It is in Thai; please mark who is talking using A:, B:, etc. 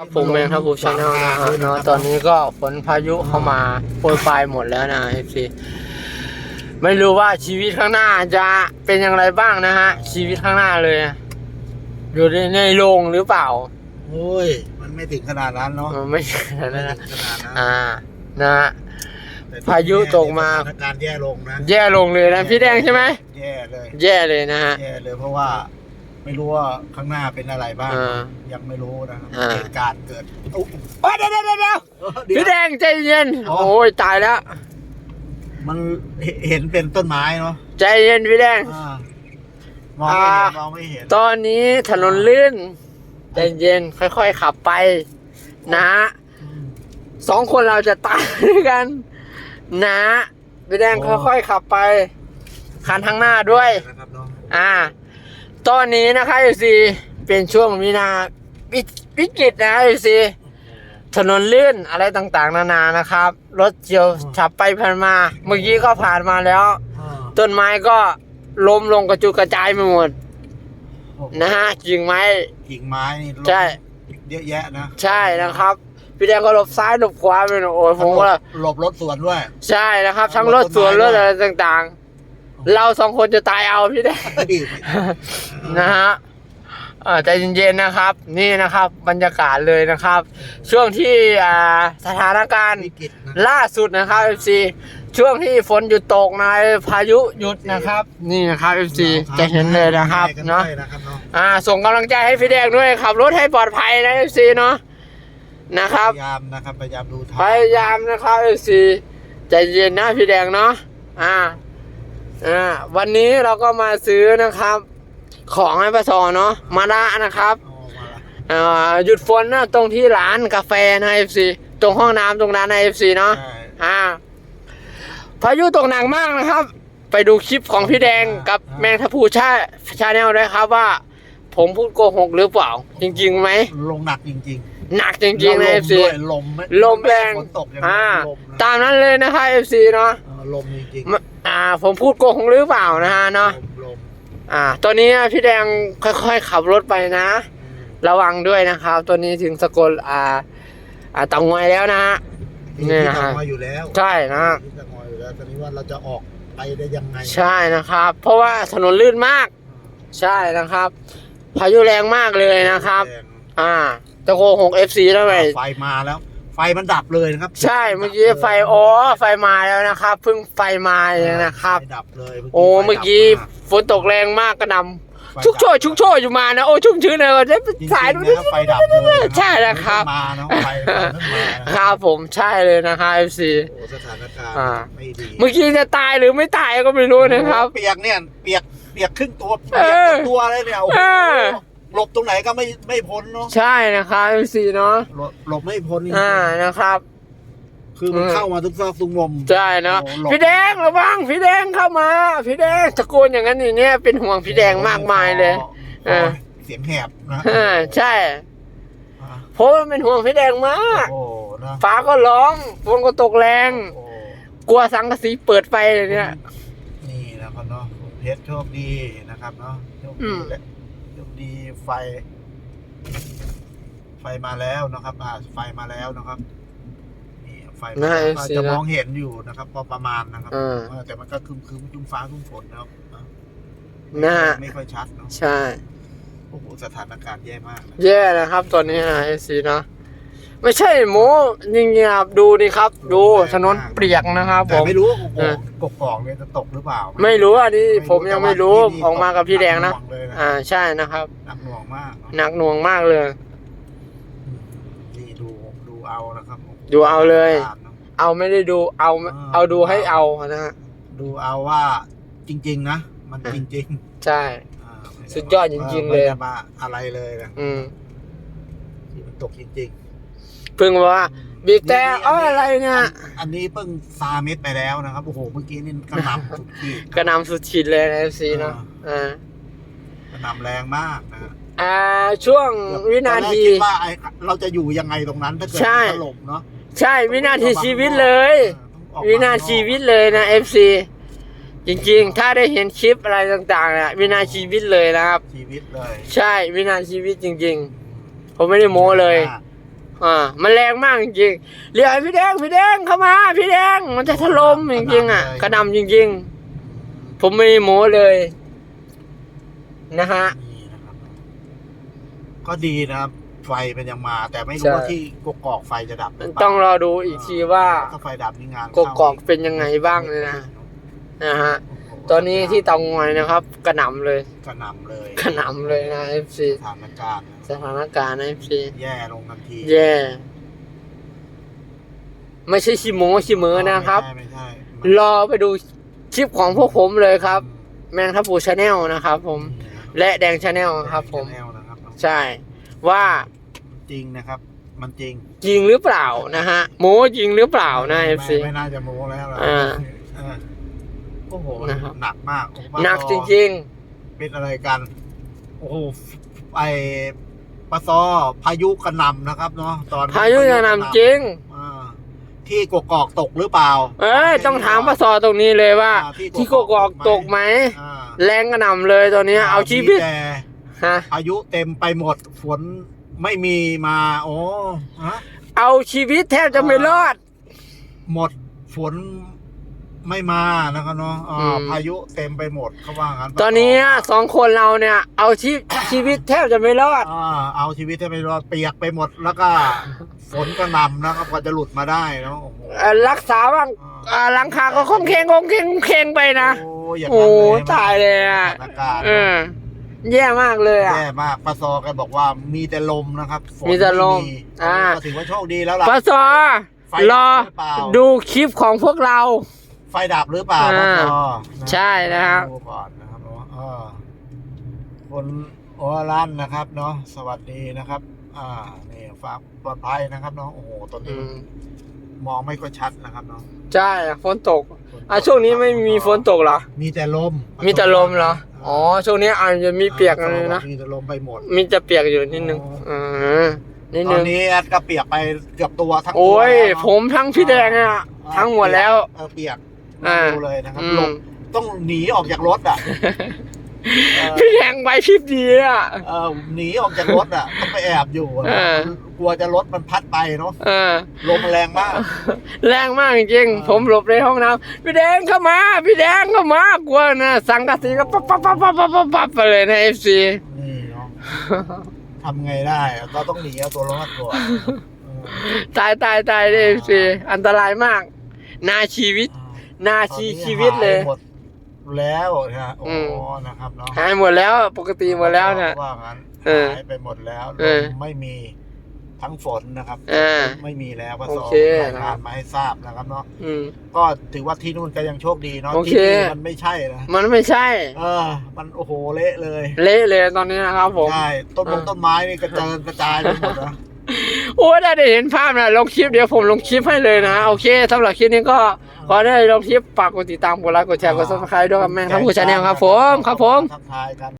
A: ครับผมเองครับผมชาแนลนะฮะเนาะตอนนี้ก็ฝนพายุเข้ามาโปรยปลายหมดแล้วนะเอฟซีไม่รู้ว่าชีวิตข้างหน้าจะเป็นอย่างไรบ้างนะฮะ ชีวิตข้างหน้าเลย อยู่ในในโรงหรือเปล่า
B: โอ้ย มันไม่ถึงขนาดนั้นเนาะ
A: เออไม่ใช่ขนาด
B: ไม่
A: นั้นนะ
B: ถึงขนาดนั้น
A: อ่านะฮะ
B: แต่
A: พายุตกมา
B: สถานการณ์แย่ลงนะ
A: แย่ลงเลยนะพี่แดงใช่ไหม
B: แย่เลย
A: แย่เลยนะฮะ
B: แย่เลยเพราะว่า ไม่รู้ว่าข้างหน้าเป็นอะไรบ้าง
A: อ่า
B: ยังไม่รู้นะครับ
A: อ่า
B: เหตุการณ์เกิดอุ๊ย
A: โอ้ยเดี๋ยวเดี๋ยวเดี๋ยวเดี๋ยว
B: เดี๋ยว
A: พี่แดงใจเย็น
B: อ๋อ
A: โอ้ยตายแล้ว
B: มันเห็นเป็นต้นไม้เนาะ
A: ใจเย็นพี่แดง
B: อ่ามองไม่เห็น
A: อ่า
B: มองไม่เห็น
A: ตอนนี้ถนนลื่น ใจเย็นค่อยๆขับไป นะ
B: อืม
A: สองคนเราจะตายด้วยกัน นะพี่แดง
B: โอ้
A: ค่อยๆขับไป คันทางหน้าด้วย
B: นะครับเนาะ
A: อ่า ตอนนี้นะคะอยู่ซีเป็นช่วงมีนาวิวิกฤตนะอยู่ซีถนนลื่นอะไรต่างๆ นานานะครับ รถเจียวขับไปผ่านมา เมื่อกี้ก็ผ่านมาแล้ว
B: อ่า
A: ต้นไม้ก็ล้มลงกระจุยกระจายไปหมด
B: โอ้โห
A: นะฮะกิ่งไม้
B: กิ่งไม้นี่ลง
A: ใช่
B: เยอะแยะนะ
A: ใช่นะครับ พี่แดงก็หลบซ้ายหลบขวาไปหน่อยโอ้ยผมก็
B: หลบรถสวนด้วย
A: ใช่นะครับ ทั้ง
B: ร
A: ร
B: ถ
A: ถสวน
B: ต้
A: ร
B: น
A: ถ
B: ไม้
A: อะไรต่างๆ เราสองคนจะตายเอาพี่แดง
B: เฮ้ย
A: นะฮะเอ่อใจเย็นๆนะครับ นี่นะครับบรรยากาศเลยนะครับ ช่วงที่อ่าสถานการณ์
B: วิกฤตนะ
A: ล่าสุดนะครับ FC ช่วงที่ฝนหยุดตกในพายุหยุดนะครับ นี่นะครับ FC จะเห็นเลยนะครับเนาะ
B: ใกล้ๆนะครับเนาะ
A: อ่า ส่งกำลังใจให้พี่แดงด้วยขับรถให้ปลอดภัยนะ FC เนาะนะครับ
B: พยายามนะครับพยายามดูทาง
A: พยายามนะครับเอซีใจเย็นนะพี่แดงเนาะอ่า อ่าวันนี้เราก็มาซื้อนะครับ ของให้ปะซอเนาะมาละนะครับ
B: เอามาละ
A: อ่าหยุดฝนนะตรงที่ร้านกาแฟนะเอฟซีตรงห้องน้ำตรงนั้นนะเอฟซีเนาะ
B: ใช่
A: อ่าพายุตกหนักมากนะครับ ไปดูคลิปของพี่แดงกับแมงทัพูชาชาแนลด้วยครับว่า ผมพูดโกหกหรือเปล่า จริงๆไหม
B: ลงหนักจริง
A: หนักจ
B: ๆ
A: ริงๆนะเอฟซี
B: แล้วลมด้วยลมไม่
A: ลมแรง
B: ฝนตกอย่าง
A: อ่า
B: นี้ลมนะ
A: ตามนั้นเลยนะคะเอฟซีเนาะ
B: เออ ลมจริง
A: มอ่า ผมพูดโกหกหรือเปล่านะฮะ
B: ๆ
A: เนาะ
B: ลมลม
A: อ่าตอนนี้พี่แดงค่อยๆขับรถไปนะ ระวังด้วยนะครับ ตัวนี้ถึงสกลอ่า อ่าเตางอยแล้วนะฮะ
B: ที่
A: นี่
B: ที่
A: นะฮะ
B: ทำมาอยู่แล้ว
A: ใช่นะ
B: ที่ทำมาอยู่แล้วตอนนี้ว่าเราจะออกไปได้ยังไง
A: ใช่นะครับ เพราะว่าถนนลื่นมาก ใช่นะครับ พายุแรงมากเลยนะครับ
B: แรง
A: อ่าจะโกหกเอฟซีแล้วไหม
B: ไฟมาแล้ว ไฟมันดับเลยนะครับ
A: ใช่เมื่อกี้ไฟอ๋อไฟมาแล้วนะครับเพิ่งไฟมาเองนะครับ
B: ไฟดับเลย
A: โอ้เมื่อกี้
B: ไฟดับ
A: ฝนตกแรงมากกระหนำ
B: มาก
A: ชุกโชยชุกโชยอยู่มานะโอ้ชุ่มชื้นเลยได้
B: จริงๆ
A: สายดู
B: นะ
A: ดิ
B: ครับไฟดับเลยนะ
A: ใช่แล้วครับ
B: ไม่มาเนาะไฟไฟมันมานะ
A: ครับผมใช่เลยนะครับ FC
B: โอ้สถานการณ์
A: อ่า
B: ไม่ดี
A: เมื่อกี้จะตายหรือไม่ตายก็ไม่รู้นะครับ
B: เปียกเนี่ยเปียกเปียกครึ่งตัวเปี
A: เอย
B: ก
A: อ
B: ทั้งตัวเลยเนี่ยโอ้โห
A: เออ
B: หลบตรงไหนก็ไม่ไม่พ้นเนาะ
A: ใช่นะครับ FC เนาะ
B: หลบหลบไม่พ้นจริง
A: อ่านะครับ
B: ๆคือมันเข้ามาทุกซอกทุกมุม
A: ใช่เนาะ
B: โอ้หลบ
A: พี่แดงระวังพี่แดงเข้ามาพี่แดงตะโกนอย่างนั้นอย่างเนี้ยเป็นห่วงพี่แดงมากมายเลยเออ
B: เสียงแหบนะ
A: อ่าใช่เพราะว่าเป็นห่วงพี่แดงมาก
B: โอ้นะ
A: ฟ้าก็ร้องฝนก็ตกแรง
B: โอ้
A: กลัวสังกะสีเปิดไฟเลยเนี่ย
B: นี่นะครับเนาะคุณเพชรโชคดีนะครับเนาะโชค
A: อื
B: ดี
A: ม
B: และโชค ดีไฟ ไฟมาแล้วนะครับอ่าไฟมาแล้วนะครับนี่ไฟมา
A: น่า
B: แล้วก็
A: สิ
B: จะ
A: นะ
B: มองเห็นอยู่นะครับพอประมาณนะครับ
A: อ่า
B: เออแต่มันก็ครึมครึมครึมฟ้าครึมฝนนะครับอะ
A: นะฮะ
B: ไม่ค่อยชัดเนาะ
A: ใช่
B: โอ้โหสถานการณ์แย่มากนะ
A: แย่นะครับตอนนี้นะเอซีนะ ไม่ใช่โมจริงๆครับดูดิครับ ดูถนนเปียกนะครับผ
B: แต่
A: ม
B: ไม่รู้ว่าโอ้โห
A: เออ
B: กกอกเนี่ยจะตกหรือเปล่า
A: ไม่รู้อันนี้ผมยังไม่รู้
B: แต่ว่าที่นี่
A: ออกมากับพี่แดงนะ
B: หกหวเลยนะ
A: อ่าใช่นะครับ
B: หนักหน่วงมาก
A: หนักหน่วงมากเลย
B: นี่ดูดูเอานะครับ
A: ดูเอาเลย
B: ตามนะ
A: เอาไม่ได้ดูเอา
B: อ่า
A: เอาดูให้เอานะฮะ
B: ดูเอาว่าจริง ๆ นะ มันจริง
A: ใช่
B: ๆอ่าไม่ไสุ
A: ดยอดจริงๆเลย
B: ไม่ได้มาอะไรเลยนะ
A: อืม
B: ที่มันตกจริง
A: เพิ่งว่า
B: ๆ
A: บีบแต่เอ้ออะไรเนี่ย
B: อันนี้เพิ่งซาเม็ดไปแล้วนะครับ โอ้โห เมื่อกี้นี่กระหน่ำสุดขีด
A: กระหนำสุดขีดเลยนะเอซีเนาะอ่า
B: กระหน่ำแรงมากนะ
A: อ่าช่วงวินาที
B: ตอแรกคิดว่าไอ้เราจะอยู่ยังไงตรงนั้นถ้าเกิด
A: ใช่
B: มันถล่มเนาะ
A: ใช่วินาทีชีวิตเลย
B: ต้องออกม
A: วินาทีชีวิตเลยนะ FC จริงๆ ถ้าได้เห็นคลิปอะไรต่างๆนะวินาทีชีวิตเลยนะครับ
B: ชีวิตเลย
A: ใช่วินาทีชีวิตจริง ๆ ผมไม่ได้โม้เลย
B: น
A: อ่ามันแรงมากจริงๆเรียกไอ้พี่แดงพี่แดงเข้ามา พี่แดงมันจะถล่มจริงๆอะกระหนำจริง ๆ ผมไม่ได้โม้เลย นะฮะ
B: นี่นะครับ ก็ดีนะครับ ไฟเป็นยังมา แต่ไม่
A: ใช่
B: รู้ว่าที่กกอกไฟจะดับหรืเปล่า
A: ต้องรอดูอีกทีว่า
B: ถ้าไฟดับนี่งาน
A: กกอกเป็นยังไงบ้างเลยนะนะฮะตอนนี้ที่เตางอยนะครับ กระหน่ำเลย
B: กระหน่ำเลย
A: กระหน่ำเลยนะ FC
B: สถานการณ์นะ
A: สถานการณ์นะ FC
B: แย่ลงทันที
A: แย่ ไม่ใช่ชิโมชิเมอนะครับ
B: ไม่ใช่ไม่ใช่มัน
A: รอไปดูคลิปของพวกผมเลยครับ แมงทับปูชาแนลนะครับผม และแดงชาแนลครับ ผม
B: แนลนะครับ
A: ใช่ ว่า
B: จริงนะครับ มันจริง
A: จริงหรือเปล่านะฮะโมจริงหรือเปล่านะ
B: ไม่
A: FC
B: ไม่น่าจะโม้แล้วล่ะ
A: อ่า
B: เออโอ้โห
A: นะครับ
B: หนักมากโอ้โห
A: นักจริง
B: เป็นอะไรกัน โอ้โหไอ ปะซอพายุกระหน่ำนะครับเนาะตอน
A: ๆพายุจะนำจริง
B: อ่าที่กกอกตกหรือเปล่า
A: เอ้ยต้องถามปะซอตรงนี้เลยว่า
B: อ่าที่
A: ที่กกอกตกไหม
B: อ่า
A: แรงกระหน่ำเลยตอนนี้เอาชีวิต
B: แต่
A: ฮะ
B: พายุเต็มไปหมดฝนไม่มีมาโอ้ฮะ
A: เอาชีวิตแทบจะไม่รอด
B: หมดฝน ไม่มานะครับเนาะอ่า
A: อืม
B: พายุเต็มไปหมดเขาว่างั้น
A: ตอนนี้สองคนเราเนี่ย เอาชีวิตชีวิตแทบจะไม่รอด
B: อ่าเอาชีวิตให้ไปรอดเปียกไปหมดแล้วก็ฝนก็นำนะครับกว่าจะหลุดมาได้เนาะโอ้โห
A: เอ่อรักษาบ้างอ่าหลังคาก็คงเคงคงเคงเคงไปนะ
B: โอ้อย่าง
A: โอ้
B: นั้นเลย
A: ตายเลยอะ
B: สถานการณ์
A: เออแย่มากเลยอะ
B: แย่มากปะซอแกบอกว่ามีแต่ลมนะครับฝน
A: มีแต่ลม
B: ไอ่าก็ถือว่าโชคดีแล้วล่ะ
A: ปะซอ
B: ไฟดับ
A: รอ
B: หรือเปล่า
A: ดูคลิปของพวกเรา
B: ไฟดับหรือเปล่า
A: อ่า
B: ปะซอ
A: ใช่นะครับ
B: ดูก่อนนะครับเนาะเออคนโอรันนะครับเนาะสวัสดีนะครับ อ่านี่ฝากปลอดภัยนะครับเนาะโอ้โหตอน
A: อื
B: นี้
A: ม
B: มองไม่ค่อยชัดนะครับเนาะ
A: ใช่ฝนตกอะช่วงนี้ไม่มีฝนตกเหรอ
B: มีแต่ลม
A: มีแต่ลมเหรอ อ๋อ ช่วงนี้อาจจะมีเปียกกันเลยนะ
B: มีแต่ลมไปหมด
A: มีจะเปียกอยู่นิดนึงอ่า นิด
B: ต
A: นึ
B: อน
A: ง
B: นี้แอดก็เปียกไปเกือบตัวทั้งตัว
A: โอ้ย
B: แล้วเนอะ
A: ผมทั้งพี่แดงอะ ทั้งหมดแล้ว
B: เออเปียก
A: อ่า
B: ดูเลยนะครับ
A: อื
B: ล
A: ม
B: มต้องหนีออกจากรถอะเออ
A: พี่แดงไปพริบดีอะ
B: เออหนีออกจากรถอะต้องไปแอบอยู่อะ
A: เออ
B: กลัวจะรถมันพัดไปเนาะ
A: เออ
B: ลมมันแรงมาก
A: แรงมากจริงๆ ผมหลบในห้องน้ำพี่แดงเข้ามา พี่แดงเข้ามากลัวนะ สังกะสีก็ปั๊บปั๊บปั๊บปั๊บปั๊บปั๊บปั๊บไปเลยนะเอฟซี
B: นี่เนาะทำไงได้อะก็ต้องหนีเอาตัวรอดก่อนเออ
A: ตายตายตายเลยเอฟซีอันตรายมาก นาชีวิต นาชีชีวิตเลย
B: หมดแล้วนะโอ้
A: อืม
B: นะครับเนาะ
A: หายหมดแล้วปกติหมดแล้วเนี่ย
B: ว่างั้น
A: เออ
B: หายไปหมดแล้ว
A: เออ
B: ลมไม่มีทั้งฝนนะครับ
A: อ่า
B: ไม่มีแล้วก็
A: โอ
B: สอง
A: เค
B: รายงานมาให้ทราบนะครับเนาะ
A: อืม
B: ก็ถือว่าที่นู่นก็ยังโชคดีเนาะ
A: โอ
B: ที่
A: เค
B: นี่มันไม่ใช่นะ
A: มันไม่ใช่
B: เออ มันโอ้โหเละเลย
A: เละเลยตอนนี้นะครับผม
B: ใช่ต้นมง
A: อ่า
B: ต้นไม้นี่กระเจิงกระจายไปหมดนะ
A: โอ้ได้ได้เห็นภาพนะลงคลิปเดี๋ยวผมลงคลิปให้เลยนะ โอเคสำหรับคลิปนี้ก็ขอได้ลงคลิปฝากกดติดตามกดไลค์กดแชร์กดซับสไครต์ด้วยกับแม่งครับผู้ชาแนลครับผมครับผม
B: ทักทายกัน